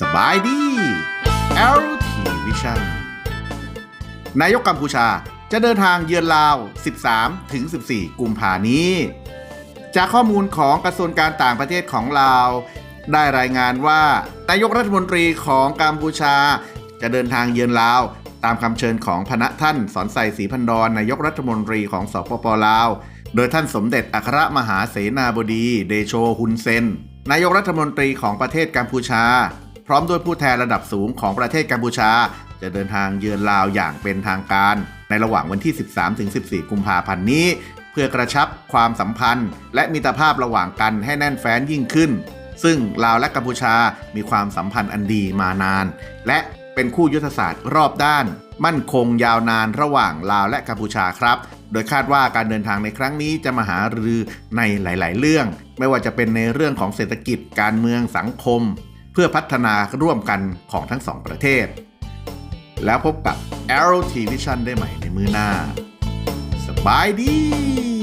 สบายดี LT Vision นายกกัมพูชาจะเดินทางเยือนลาว 13 ถึง 14 กุมภานี้ จากข้อมูลของกระทรวงการต่างประเทศของลาว ได้รายงานว่านายกรัฐมนตรีของกัมพูชา จะเดินทางเยือนลาว ตามคำเชิญของพระท่านสอนใสศรีพันดรนายกรัฐมนตรีของสปปลาว โดยท่านสมเด็จอัครมหาเสนาบดี เดโชฮุนเซน นายกรัฐมนตรีของประเทศกัมพูชา พร้อมด้วยผู้แทนระดับสูงของประเทศกัมพูชา จะเดินทางเยือนลาวอย่างเป็นทางการ ในระหว่างวันที่ 13-14 กุมภาพันธ์นี้ เพื่อกระชับความสัมพันธ์ และมิตรภาพระหว่างกันให้แน่นแฟ้นยิ่งขึ้นซึ่งลาวและกัมพูชามีความสัมพันธ์อันดีมานาน และ เป็นคู่ยุทธศาสตร์รอบด้าน มั่นคงยาวนานระหว่างลาวและกัมพูชาครับ โดยคาดว่าการเดินทางในครั้งนี้จะมาหารือในหลาย ๆ เรื่อง ไม่ว่าจะเป็นในเรื่องของเศรษฐกิจการเมืองสังคม เพื่อพัฒนาร่วมกันของทั้งสองประเทศ แล้วพบกับ Arrow T Vision ได้ใหม่ในมือหน้า สบายดี